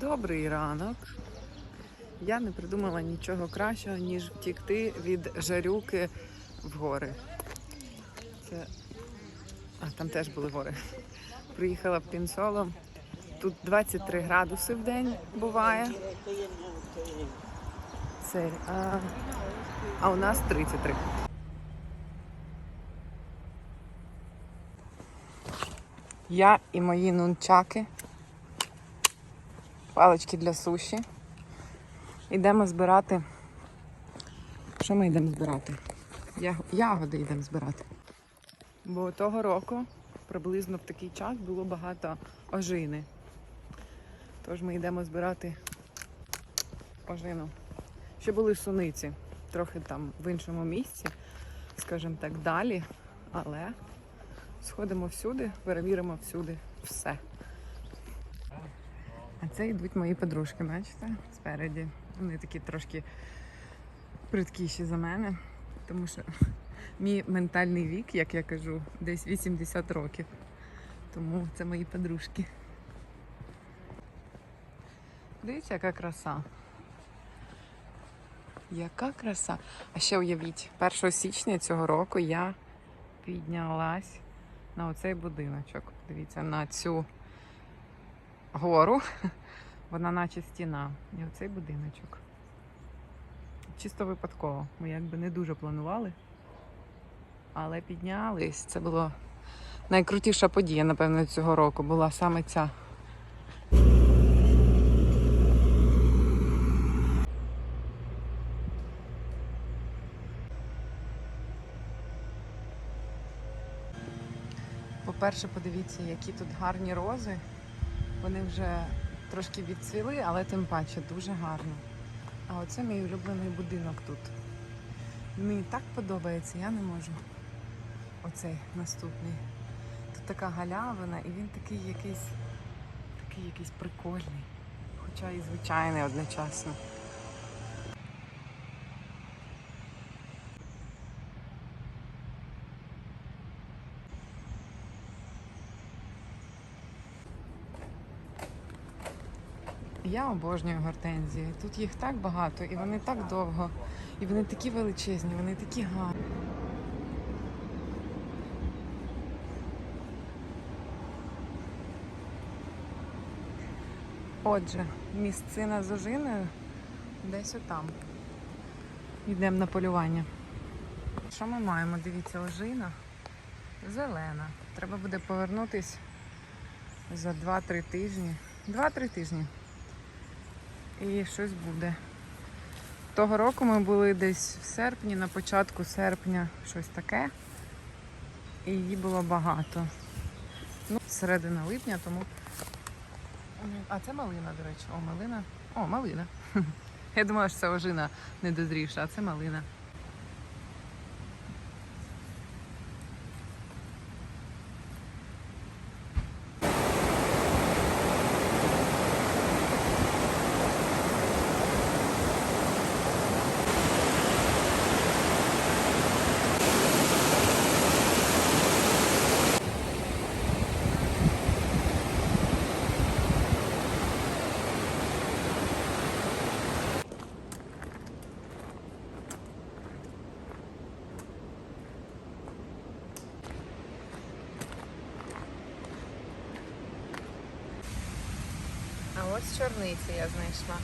Добрий ранок. Я не придумала нічого кращого, ніж втікти від жарюки в гори. Це... А, там теж були гори. Приїхала в Пінсоло. Тут 23 градуси в день буває. Це, а... а у нас 33. Я і мої нунчаки. Палички для суші. Йдемо збирати. Що ми йдемо збирати? Ягоди йдемо збирати. Бо того року приблизно в такий час було багато ожини. Тож ми йдемо збирати ожину. Ще були суниці, трохи там в іншому місці, скажімо так, далі. Але сходимо всюди, перевіримо всюди все. А це йдуть мої подружки, бачите, спереді. Вони такі трошки придкіші за мене, тому що мій ментальний вік, як я кажу, десь 80 років. Тому це мої подружки. Дивіться, яка краса. Яка краса. А ще уявіть, 1 січня цього року я піднялась на оцей будиночок. Дивіться, на цю гору. Вона наче стіна. І оцей будиночок. Чисто випадково. Ми якби не дуже планували. Але піднялись. Це було найкрутіша подія, напевно, цього року. Була саме ця. По-перше, подивіться, які тут гарні рози. Вони вже трошки відцвіли, але тим паче дуже гарно. А оце мій улюблений будинок тут. Мені так подобається, я не можу. Оцей наступний. Тут така галявина, і він такий якийсь, такий якийсь прикольний. Хоча і звичайний одночасно. Я обожнюю гортензії. Тут їх так багато, і вони так довго, і вони такі величезні, вони такі гарні. Отже, місцина з ожиною десь отам. Йдемо на полювання. Що ми маємо? Дивіться, ожина зелена. Треба буде повернутись за 2-3 тижні. 2-3 тижні і щось буде. Того року ми були десь в серпні, на початку серпня, щось таке. І її було багато. Ну, середина липня, тому. А це малина, до речі. О, малина. О, малина. Я думала, що це ожина недозрівша, а це малина. А ось чорниці я знайшла.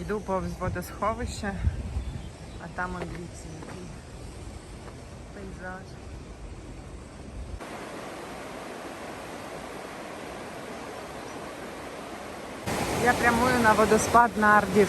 Йду повз водосховище, а там он дивіться який пейзаж. Я прямую на водоспад Нардіс.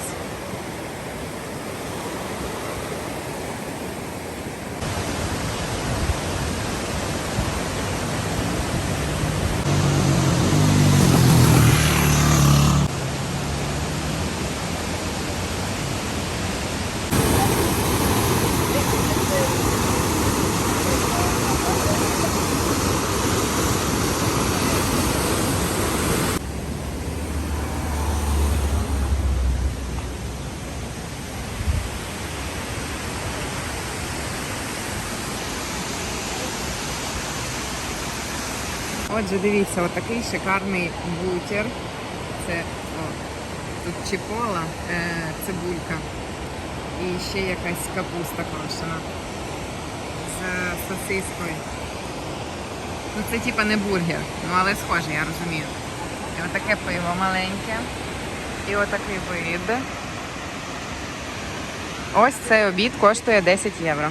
Отже, дивіться, отакий шикарний бутер. Це о, тут чіпола, е, цибулька і ще якась капуста крошена з сосискою. Ну це типа не бургер, ну але схоже, я розумію. І отаке пиво маленьке. І отакий вид. Ось цей обід коштує 10 євро.